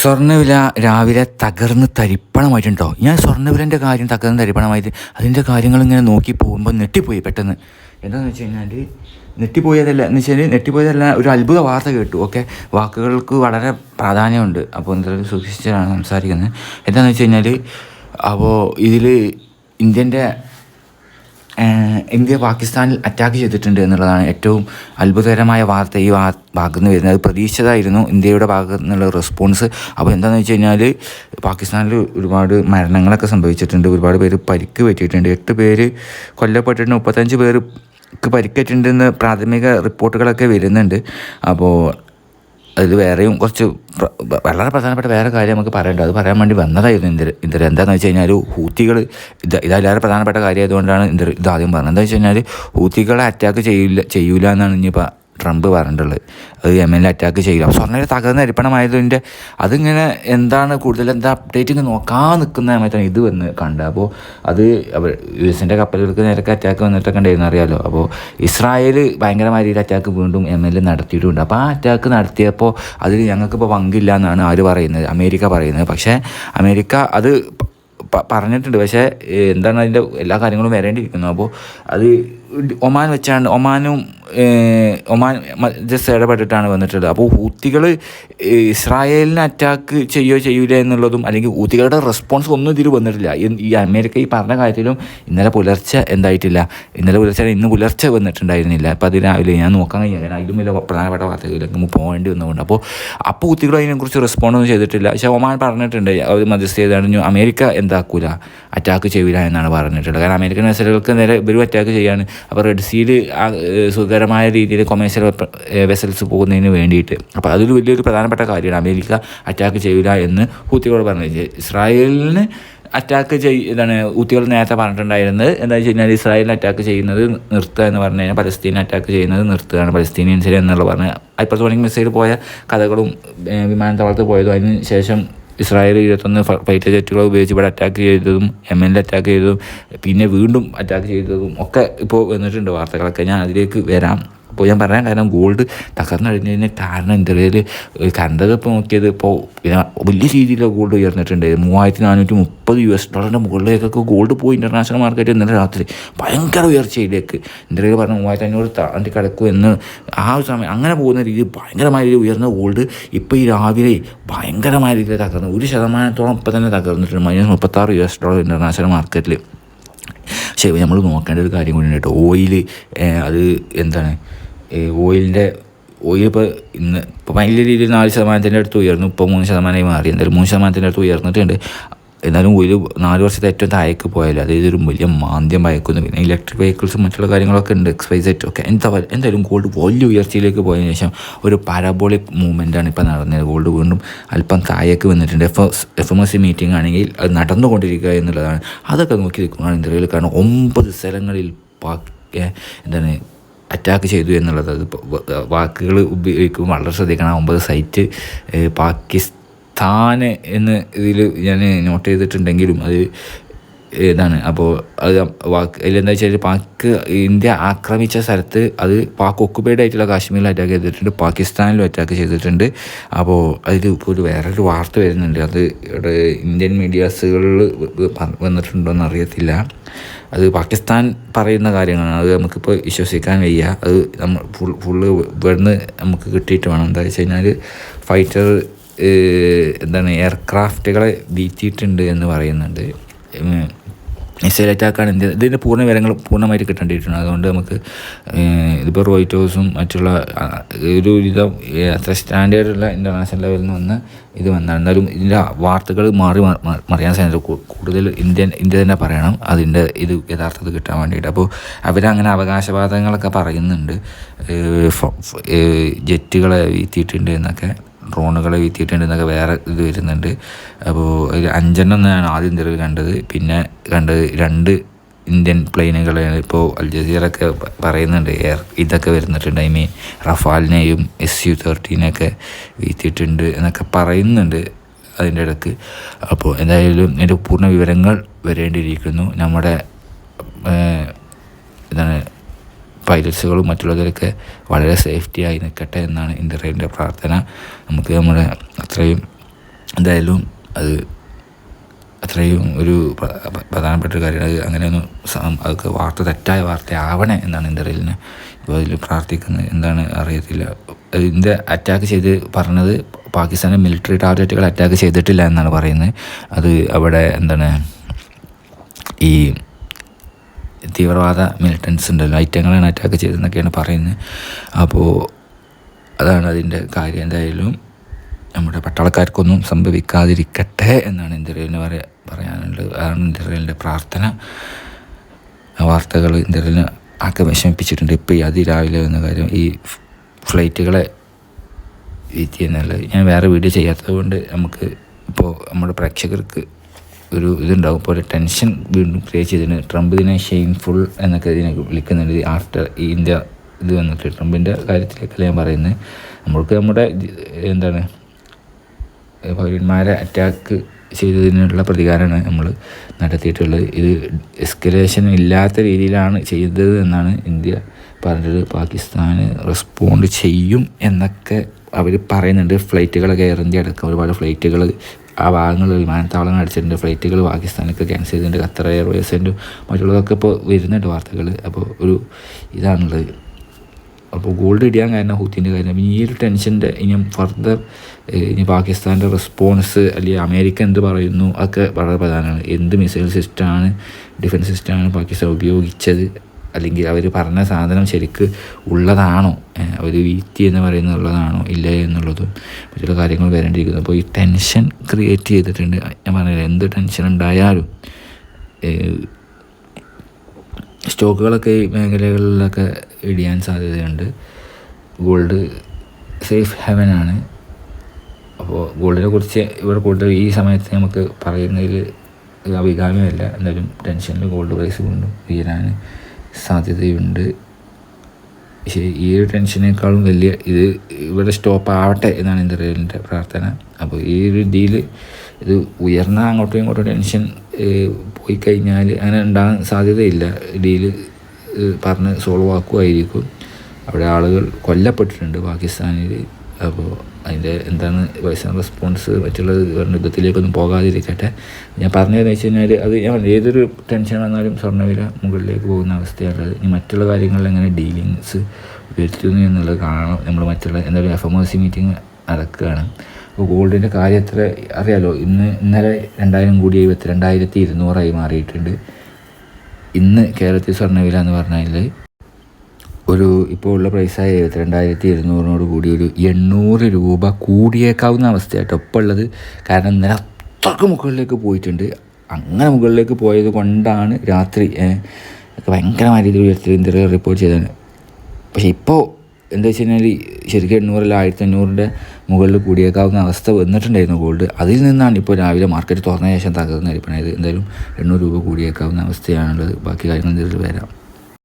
സ്വർണവില രാവിലെ തകർന്ന് തരിപ്പണമായിട്ടുണ്ടോ? ഞാൻ സ്വർണവിലന്റെ കാര്യം തകർന്ന് തരിപ്പണമായിട്ട് അതിന്റെ കാര്യങ്ങൾ ഇങ്ങനെ നോക്കി പോകുമ്പോൾ നെട്ടിപ്പോയി പെട്ടെന്ന്. എന്താണെന്ന് വെച്ച് കഴിഞ്ഞാൽ നെട്ടിപ്പോയതല്ല എന്ന് വെച്ചാൽ നെട്ടിപ്പോയതല്ല ഒരു അത്ഭുത വാർത്ത കേട്ടു ഓക്കെ? വാക്കുകൾക്ക് വളരെ പ്രാധാന്യമുണ്ട്. അപ്പോൾ എന്തായാലും സൂക്ഷിച്ചാണ് സംസാരിക്കുന്നത്. എന്താണെന്ന് വെച്ച് കഴിഞ്ഞാൽ അപ്പോൾ ഇതിൽ ഇന്ത്യന്റെ ഇന്ത്യ പാകിസ്ഥാനിൽ അറ്റാക്ക് ചെയ്തിട്ടുണ്ട് എന്നുള്ളതാണ് ഏറ്റവും അത്ഭുതകരമായ വാർത്ത ഈ ഭാഗത്ത് നിന്ന് വരുന്നത്. അത് പ്രതീക്ഷിതമായിരുന്നു ഇന്ത്യയുടെ ഭാഗത്ത് നിന്നുള്ള റെസ്പോൺസ് അപ്പോൾ എന്താണെന്ന് വെച്ച് കഴിഞ്ഞാൽ പാകിസ്ഥാനിൽ ഒരുപാട് മരണങ്ങളൊക്കെ സംഭവിച്ചിട്ടുണ്ട്. ഒരുപാട് പേര് പരിക്ക് പറ്റിയിട്ടുണ്ട്. എട്ട് പേര് കൊല്ലപ്പെട്ടിട്ടുണ്ട്. മുപ്പത്തഞ്ച് പേർക്ക് പരിക്കേറ്റിട്ടുണ്ടെന്ന് പ്രാഥമിക റിപ്പോർട്ടുകളൊക്കെ വരുന്നുണ്ട്. അപ്പോൾ അതിൽ വേറെയും കുറച്ച് വളരെ പ്രധാനപ്പെട്ട വേറെ കാര്യം നമുക്ക് പറയേണ്ടത് അത് പറയാൻ വേണ്ടി വന്നതായിരുന്നു ഇന്ദിര ഇന്ദിര എന്താണെന്ന് വെച്ച് കഴിഞ്ഞാൽ ഹൂത്തികൾ ഇത് ഇതല്ലാതെ പ്രധാനപ്പെട്ട കാര്യമായതുകൊണ്ടാണ് ഇന്ദിര ഇതാദ്യം പറഞ്ഞത്. എന്താ വെച്ച് കഴിഞ്ഞാൽ ഹൂത്തികളെ അറ്റാക്ക് ചെയ്യില്ല ചെയ്യൂല എന്നാണ് ഇനിയിപ്പോൾ ട്രംപ് പറഞ്ഞിട്ടുള്ളത്. അത് യമനിൽ അറ്റാക്ക് ചെയ്യില്ല. സ്വർണയുടെ തകർന്ന അരിപ്പണമായതിന്റെ അതിങ്ങനെ എന്താണ് കൂടുതൽ എന്താ അപ്ഡേറ്റിങ് നോക്കാൻ നിൽക്കുന്ന സമയത്താണ് ഇത് വന്ന് കണ്ടത്. അപ്പോൾ അത് അവർ യു എസിന്റെ കപ്പലുകൾക്ക് നേരൊക്കെ അറ്റാക്ക് വന്നിട്ടൊക്കെ ഉണ്ടായിരുന്നു അറിയാലോ. അപ്പോൾ ഇസ്രായേൽ ഭയങ്കരമായ രീതിയിൽ അറ്റാക്ക് വീണ്ടും എ നടത്തിയിട്ടുണ്ട്. അപ്പോൾ ആ അറ്റാക്ക് നടത്തിയപ്പോൾ അതിൽ ഞങ്ങൾക്കിപ്പോൾ പങ്കില്ല എന്നാണ് ആര് പറയുന്നത്? അമേരിക്ക പറയുന്നത്. പക്ഷേ അമേരിക്ക അത് പറഞ്ഞിട്ടുണ്ട്. പക്ഷേ എന്താണ് അതിന്റെ എല്ലാ കാര്യങ്ങളും വരേണ്ടിയിരിക്കുന്നത് അപ്പോൾ അത് ഒമാൻ വെച്ചാണ് ഒമാനും ഒമാൻ ജസ്റ്റ് ഇടപെട്ടിട്ടാണ് വന്നിട്ടുള്ളത്. അപ്പോൾ ഹൂത്തികൾ ഇസ്രായേലിനെ അറ്റാക്ക് ചെയ്യോ ചെയ്യൂല എന്നുള്ളതും അല്ലെങ്കിൽ ഹൂത്തികളുടെ റെസ്പോൺസ് ഒന്നും ഇതിൽ വന്നിട്ടില്ല. ഈ- അമേരിക്ക ഈ പറഞ്ഞ കാര്യത്തിലും ഇന്നലെ പുലർച്ചെ എന്തായിട്ടില്ല. ഇന്നലെ പുലർച്ചെ ഇന്ന് പുലർച്ചെ വന്നിട്ടുണ്ടായിരുന്നില്ല. അപ്പോൾ അത് രാവിലെ ഞാൻ നോക്കാൻ കഴിഞ്ഞാൽ അതിലും വലിയ പ്രധാനപ്പെട്ട വാർത്തകളിലേക്ക് നമുക്ക് പോകേണ്ടി വന്നതുകൊണ്ട്. അപ്പോൾ അപ്പോൾ ഹൂത്തികൾ അതിനെക്കുറിച്ച് റെസ്പോണ്ട് ഒന്നും ചെയ്തിട്ടില്ല. പക്ഷേ ഒമാൻ പറഞ്ഞിട്ടുണ്ട് അവർ മധ്യസ്ഥ ചെയ്താണ് അമേരിക്ക എന്താക്കൂല അറ്റാക്ക് ചെയ്യൂല എന്നാണ് പറഞ്ഞിട്ടുള്ളത്. കാരണം അമേരിക്കൻ വെസലുകൾക്ക് നേരെ ഇവരും അറ്റാക്ക് ചെയ്യാണ്. അപ്പോൾ റെഡ് സീൽ സുഖകരമായ രീതിയിൽ കൊമേഴ്സ്യൽ വെസൽസ് പോകുന്നതിന് വേണ്ടിയിട്ട്. അപ്പോൾ അതൊരു വലിയൊരു പ്രധാനപ്പെട്ട കാര്യമാണ്. അമേരിക്ക അറ്റാക്ക് ചെയ്യില്ല എന്ന് ഹൂത്തികളോട് പറഞ്ഞു. ഇസ്രായേലിന് അറ്റാക്ക് ചെയ് ഇതാണ് ഊത്തികൾ നേരത്തെ പറഞ്ഞിട്ടുണ്ടായിരുന്നത്. എന്താ വെച്ച് കഴിഞ്ഞാൽ ഇസ്രായേലിനെ അറ്റാക്ക് ചെയ്യുന്നത് നിർത്തുക എന്ന് പറഞ്ഞു കഴിഞ്ഞാൽ പലസ്തീനെ അറ്റാക്ക് ചെയ്യുന്നത് നിർത്തുകയാണ്. പലസ്തീനിയൻസിനെ എന്നുള്ള പറഞ്ഞ് ഹൈപ്പർസോണിക് മിസൈൽ പോയ കഥകളും വിമാനത്താവളത്തിൽ പോയതും അതിന് ശേഷം ഇസ്രായേൽ ഇരുപത്തൊന്ന് ഫൈറ്റർ ജെറ്റുകൾ ഉപയോഗിച്ച് ഇവിടെ അറ്റാക്ക് ചെയ്തതും യമനിൽ അറ്റാക്ക് ചെയ്തതും പിന്നെ വീണ്ടും അറ്റാക്ക് ചെയ്തതും ഒക്കെ ഇപ്പോൾ വന്നിട്ടുണ്ട് വാർത്തകളൊക്കെ. ഞാൻ അതിലേക്ക് വരാം. അപ്പോൾ ഞാൻ പറയാൻ കാരണം ഗോൾഡ് തകർന്നു കഴിഞ്ഞ് കഴിഞ്ഞാൽ കാരണം ഇന്ത്യയിൽ കണ്ടത് ഇപ്പോൾ നോക്കിയത് ഇപ്പോൾ വലിയ രീതിയിലുള്ള ഗോൾഡ് ഉയർന്നിട്ടുണ്ട്. മൂവായിരത്തി നാനൂറ്റി മുപ്പത് യു എസ് ഡോളറിന്റെ മുകളിലേക്കൊക്കെ ഗോൾഡ് പോയി ഇന്റർനാഷണൽ മാർക്കറ്റ് ഇന്നലെ രാത്രി. ഭയങ്കര ഉയർച്ചയിലേക്ക്. എന്താ പറയുക പറഞ്ഞാൽ മൂവായിരത്തി അഞ്ഞൂറ് താണ്ടി കിടക്കും എന്ന് ആ ഒരു സമയം അങ്ങനെ പോകുന്ന രീതിയിൽ ഭയങ്കരമായ രീതിയിൽ ഉയർന്ന ഗോൾഡ് ഇപ്പോൾ ഈ രാവിലെ ഭയങ്കരമായ രീതിയിൽ തകർന്നു. ഒരു ശതമാനത്തോളം ഇപ്പോൾ തന്നെ തകർന്നിട്ടുണ്ട്. മൈനസ് മുപ്പത്താറ് യു എസ് ഡോളർ ഇന്റർനാഷണൽ മാർക്കറ്റിൽ പക്ഷേ നമ്മൾ നോക്കേണ്ട ഒരു കാര്യം കൂടി ഉണ്ട് ഓയിൽ അത് എന്താണ്? ഓയിലിന്റെ ഓയിൽ ഇപ്പോൾ ഇന്ന് ഇപ്പോൾ വലിയ രീതിയിൽ നാല് ശതമാനത്തിന്റെ അടുത്ത് ഉയർന്നു. ഇപ്പോൾ മൂന്ന് ശതമാനമായി മാറി. എന്തായാലും മൂന്ന് ശതമാനത്തിന്റെ അടുത്ത് ഉയർന്നിട്ടുണ്ട്. എന്നാലും ഒരു നാല് വർഷത്തെ ഏറ്റവും താഴേക്ക് പോയാലും അതായത് ഒരു വലിയ മാന്ദ്യം ഭയക്കുന്നു പിന്നെ ഇലക്ട്രിക് വെഹിക്കിൾസും മറ്റുള്ള കാര്യങ്ങളൊക്കെ ഉണ്ട്. എക്സ്പൈസെറ്റ് ഒക്കെ. എന്താ എന്തായാലും ഗോൾഡ് വലിയ ഉയർച്ചയിലേക്ക് പോയതിനു ശേഷം ഒരു പാരാബോളിക് മൂവ്മെന്റാണ് ഇപ്പോൾ നടന്നത്. ഗോൾഡ് വീണ്ടും അല്പം താഴേക്ക് വന്നിട്ടുണ്ട്. F F M S C meeting ആണെങ്കിൽ അത് നടന്നുകൊണ്ടിരിക്കുക എന്നുള്ളതാണ്. അതൊക്കെ നോക്കി നിൽക്കുകയാണ് ഇന്ത്യയിൽ. കാരണം ഒമ്പത് സ്ഥലങ്ങളിൽ എന്താണ് അറ്റാക്ക് ചെയ്തു എന്നുള്ളത്. അത് വാക്കുകൾ ഉപയോഗിക്കുമ്പോൾ വളരെ ശ്രദ്ധിക്കണം. ഒമ്പത് സൈറ്റ് പാകിസ്ഥാൻ എന്ന് ഇതിൽ ഞാൻ നോട്ട് ചെയ്തിട്ടുണ്ടെങ്കിലും അത് ഏതാണ്? അപ്പോൾ അത് വാക്ക് അതിലെന്താ വെച്ചാൽ പാക്ക് ഇന്ത്യ ആക്രമിച്ച സ്ഥലത്ത് അത് പാക്ക് ഒക്കുപൈഡ് ആയിട്ടുള്ള കാശ്മീരിൽ അറ്റാക്ക് ചെയ്തിട്ടുണ്ട് പാകിസ്ഥാനിലും അറ്റാക്ക് ചെയ്തിട്ടുണ്ട്. അപ്പോൾ അതിൽ ഇപ്പോൾ ഒരു വേറൊരു വാർത്ത വരുന്നുണ്ട്. അത് ഇവിടെ ഇന്ത്യൻ മീഡിയാസുകളിൽ വന്നിട്ടുണ്ടോ എന്ന് അറിയത്തില്ല അത് പാകിസ്ഥാൻ പറയുന്ന കാര്യങ്ങളാണ്. അത് നമുക്കിപ്പോൾ വിശ്വസിക്കാൻ വയ്യ. അത് നമ്മൾ ഫുൾ ഫുള്ള് ഇവിടുന്ന് നമുക്ക് കിട്ടിയിട്ട് വേണം. എന്താ വെച്ച് കഴിഞ്ഞാൽ ഫൈറ്റർ എന്താണ് എയർക്രാഫ്റ്റുകളെ വീഴ്ത്തിയിട്ടുണ്ട് എന്ന് പറയുന്നുണ്ട്. മിസൈൽ അറ്റാക്കാണ് ഇന്ത്യ ഇതിന്റെ പൂർണ വിവരങ്ങൾ പൂർണമായിട്ട് കിട്ടേണ്ടിയിട്ടുണ്ട്. അതുകൊണ്ട് നമുക്ക് ഇതിപ്പോൾ റോയിറ്റ് ഹൗസും മറ്റുള്ള ഒരു വിധം അത്ര സ്റ്റാൻഡേർഡുള്ള ഇന്റർനാഷണൽ ലെവലിൽ നിന്ന് വന്ന് ഇത് വന്നാണ് എന്നാലും ഇതിന്റെ വാർത്തകൾ മാറി മറിയാൻ സാധ്യത കൂടുതൽ ഇന്ത്യൻ ഇന്ത്യ തന്നെ പറയണം. അതിന്റെ ഇത് യഥാർത്ഥത്തിൽ കിട്ടാൻ വേണ്ടിയിട്ട്. അപ്പോൾ അവരങ്ങനെ അവകാശവാദങ്ങളൊക്കെ പറയുന്നുണ്ട്. ജെറ്റുകളെ വീത്തിയിട്ടുണ്ട് എന്നൊക്കെ. ഡ്രോണുകളെ വിത്തിയിട്ടുണ്ട് എന്നൊക്കെ വേറെ ഇത് വരുന്നുണ്ട്. അപ്പോൾ ഒരു അഞ്ചെണ്ണം എന്നാണ് ആദ്യം ഇന്ത്യയിൽ കണ്ടത്. പിന്നെ കണ്ടത് രണ്ട് ഇന്ത്യൻ പ്ലെയിനുകളെയാണ് ഇപ്പോൾ അൽ ജസീറൊക്കെ പറയുന്നുണ്ട്. എയർ ഇതൊക്കെ വരുന്നിട്ടുണ്ട്. ഐ മീൻ റഫാലിനെയും എസ് യു തേർട്ടീനെയൊക്കെ വീഴ്ത്തിയിട്ടുണ്ട് എന്നൊക്കെ പറയുന്നുണ്ട് അതിന്റെ ഇടയ്ക്ക്. അപ്പോൾ എന്തായാലും എന്റെ പൂർണ വിവരങ്ങൾ വരേണ്ടിയിരിക്കുന്നു. നമ്മുടെ എന്താണ് പൈലറ്റ്സുകളും മറ്റുള്ളവരൊക്കെ വളരെ സേഫ്റ്റിയായി നിൽക്കട്ടെ എന്നാണ് ഇന്ത്യയുടെ പ്രാർത്ഥന. നമുക്ക് നമ്മുടെ അത്രയും എന്തായാലും അത് അത്രയും ഒരു പ്ര- പ്ര- പ്രധാനപ്പെട്ട ഒരു കാര്യമാണ്. അങ്ങനെയൊന്നും അതൊക്കെ വാർത്ത തെറ്റായ വാർത്ത ആവണേ എന്നാണ് എന്റെ റെയിലിന് ഇപ്പോൾ അതിൽ പ്രാർത്ഥിക്കുന്നത് എന്താണ് അറിയത്തില്ല. ഇന്ത്യ അറ്റാക്ക് ചെയ്ത് പറഞ്ഞത് പാകിസ്ഥാനെ മിലിറ്ററി ടാർഗറ്റുകൾ അറ്റാക്ക് ചെയ്തിട്ടില്ല എന്നാണ് പറയുന്നത്. അത് അവിടെ എന്താണ് ഈ തീവ്രവാദ മിലിറ്റൻസ് ഉണ്ടല്ലോ. ഐറ്റങ്ങളാണ് അറ്റാക്ക് ചെയ്തതെന്നൊക്കെയാണ് പറയുന്നത്. അപ്പോൾ അതാണ് അതിന്റെ കാര്യം. എന്തായാലും നമ്മുടെ പട്ടാളക്കാർക്കൊന്നും സംഭവിക്കാതിരിക്കട്ടെ എന്നാണ് ഇന്ത്യയിലിന് പറയുക പറയാനുള്ളത്. അതാണ് ഇന്ത്യയിലെ പ്രാർത്ഥന. വാർത്തകൾ ഇന്ത്യയിലിന് ആകെ വിഷമിപ്പിച്ചിട്ടുണ്ട് ഇപ്പോൾ ഈ അതിരാവിലെ എന്ന കാര്യം ഈ ഫ്ലൈറ്റുകളെ വീത്തി എന്നുള്ളത് ഞാൻ വേറെ വീഡിയോ ചെയ്യാത്തത് കൊണ്ട് നമുക്ക് ഇപ്പോൾ നമ്മുടെ പ്രേക്ഷകർക്ക് ഒരു ഇതുണ്ടാകും ഇപ്പോൾ ഒരു ടെൻഷൻ വീണ്ടും ക്രിയേറ്റ് ചെയ്തിട്ടുണ്ട് ട്രംപ് ഇതിനെ ഷെയിംഫുൾ എന്നൊക്കെ ഇതിനെ വിളിക്കുന്നുണ്ട്. ആഫ്റ്റർ ഇന്ത്യ ഇത് വന്നിട്ട് ട്രംപിന്റെ കാര്യത്തിലേക്കല്ല ഞാൻ പറയുന്നത് നമ്മൾക്ക് നമ്മുടെ എന്താണ് പൗരന്മാരെ അറ്റാക്ക് ചെയ്തതിനുള്ള പ്രതികാരമാണ് നമ്മൾ നടത്തിയിട്ടുള്ളത്. ഇത് എസ്കലേഷൻ ഇല്ലാത്ത രീതിയിലാണ് ചെയ്തത് എന്നാണ് ഇന്ത്യ പറഞ്ഞത്. പാകിസ്ഥാന് റെസ്പോണ്ട് ചെയ്യും എന്നൊക്കെ അവർ പറയുന്നുണ്ട്. ഫ്ലൈറ്റുകളൊക്കെ ഇന്ത്യ അടക്കം ഒരുപാട് ഫ്ലൈറ്റുകൾ ആ ഭാഗങ്ങൾ വിമാനത്താവളങ്ങൾ അടിച്ചിട്ടുണ്ട്. ഫ്ലൈറ്റുകൾ പാകിസ്ഥാനൊക്കെ ക്യാൻസൽ ചെയ്തിട്ടുണ്ട്. ഖത്തർ എയർവേസിന്റെ മറ്റുള്ളതൊക്കെ ഇപ്പോൾ വരുന്നുണ്ട് വാർത്തകൾ അപ്പോൾ ഒരു ഇതാണുള്ളത്. അപ്പോൾ ഗോൾഡ് ഇടിയാൻ കാരണം ഹൂത്തിന്റെ കാര്യം. ഈ ഒരു ടെൻഷന്റെ ഇനി ഫർദർ ഇനി പാകിസ്ഥാന്റെ റെസ്പോൺസ് അല്ലെങ്കിൽ അമേരിക്ക എന്ത് പറയുന്നു? അതൊക്കെ വളരെ പ്രധാനമാണ്. എന്ത് മിസൈൽ സിസ്റ്റമാണ് ഡിഫൻസ് സിസ്റ്റമാണ് പാകിസ്ഥാൻ ഉപയോഗിച്ചത്? അല്ലെങ്കിൽ അവർ പറഞ്ഞ സാധനം ശരിക്ക് ഉള്ളതാണോ? ഒരു വീത്തി എന്ന് പറയുന്നത് ഉള്ളതാണോ? ഇല്ല എന്നുള്ളതും ചില കാര്യങ്ങൾ വരേണ്ടിയിരിക്കുന്നു. അപ്പോൾ ഈ ടെൻഷൻ ക്രിയേറ്റ് ചെയ്തിട്ടുണ്ട്. ഞാൻ പറഞ്ഞില്ല എന്ത് ടെൻഷൻ ഉണ്ടായാലും സ്റ്റോക്കുകളൊക്കെ ഈ മേഖലകളിലൊക്കെ ഇടിയാൻ സാധ്യതയുണ്ട്. ഗോൾഡ് സേഫ് ഹെവനാണ് അപ്പോൾ ഗോൾഡിനെ കുറിച്ച് ഇവിടെ കൂടുതൽ ഈ സമയത്ത് നമുക്ക് പറയുന്നതിൽ അഭികാമ്യമല്ല. എന്തായാലും ടെൻഷനിൽ ഗോൾഡ് പ്രൈസ് കൊണ്ടും ഉയരാൻ സാധ്യതയുണ്ട്. പക്ഷേ ഈ ഒരു ടെൻഷനേക്കാളും വലിയ ഇത് ഇവിടെ സ്റ്റോപ്പ് ആവട്ടെ എന്നാണ് എന്റെ റെയിലിന്റെ പ്രാർത്ഥന. അപ്പോൾ ഈ ഒരു രീതിയിൽ ഇത് ഉയർന്ന അങ്ങോട്ടും ഇങ്ങോട്ടും ടെൻഷൻ പോയി കഴിഞ്ഞാൽ അങ്ങനെ ഉണ്ടാകാൻ സാധ്യതയില്ല. ഡീൽ പറഞ്ഞ് സോൾവ് ആക്കുമായിരിക്കും. അവിടെ ആളുകൾ കൊല്ലപ്പെട്ടിട്ടുണ്ട് പാകിസ്ഥാനിൽ. അപ്പോൾ അതിന്റെ എന്താണ് വൈസ് റെസ്പോൺസ് മറ്റുള്ള യുദ്ധത്തിലേക്കൊന്നും പോകാതിരിക്കട്ടെ. ഞാൻ പറഞ്ഞതെന്ന് വെച്ച് കഴിഞ്ഞാൽ അത് ഞാൻ ഏതൊരു ടെൻഷൻ വന്നാലും സ്വർണവില മുകളിലേക്ക് പോകുന്ന അവസ്ഥയാണുള്ളത് ഇനി മറ്റുള്ള കാര്യങ്ങളിൽ എങ്ങനെ ഡീലിങ്സ് വരുത്തുന്നു എന്നുള്ളത് കാണണം. നമ്മൾ മറ്റുള്ള എന്തായാലും F M O C meeting നടക്കുകയാണ്. അപ്പോൾ ഗോൾഡിന്റെ കാര്യം എത്ര അറിയാലോ ഇന്ന് ഇന്നലെ രണ്ടായിരം കൂടി എഴുപത്തി രണ്ടായിരത്തി ഇരുന്നൂറായി മാറിയിട്ടുണ്ട്. ഇന്ന് കേരളത്തിൽ സ്വർണവില എന്ന് പറഞ്ഞാൽ ഒരു ഇപ്പോൾ ഉള്ള പ്രൈസായ എഴുപത്തിരണ്ടായിരത്തി ഇരുന്നൂറിനോട് കൂടി ഒരു എണ്ണൂറ് രൂപ കൂടിയേക്കാവുന്ന അവസ്ഥയായിട്ട് ഒപ്പം ഉള്ളത്. കാരണം ഇന്നലെ മുകളിലേക്ക് പോയിട്ടുണ്ട്. അങ്ങനെ മുകളിലേക്ക് പോയത് കൊണ്ടാണ് രാത്രി ഭയങ്കരമായ രീതിയിൽ ഉയർത്തി ഇന്ത്യ റിപ്പോർട്ട് ചെയ്തത്. പക്ഷേ ഇപ്പോൾ എന്താ വെച്ച് കഴിഞ്ഞാൽ ശരിക്കും എണ്ണൂറിൽ ആയിരത്തി അഞ്ഞൂറിന്റെ മുകളിൽ കൂടിയേക്കാവുന്ന അവസ്ഥ വന്നിട്ടുണ്ടായിരുന്നു ഗോൾഡ് അതിൽ നിന്നാണ് ഇപ്പോൾ രാവിലെ മാർക്കറ്റ് തുറന്ന ശേഷം തകർന്ന് അരിപ്പണത് എന്തായാലും എണ്ണൂറ് രൂപ കൂടിയേക്കാവുന്ന അവസ്ഥയാണുള്ളത്. ബാക്കി കാര്യങ്ങൾ വരാം.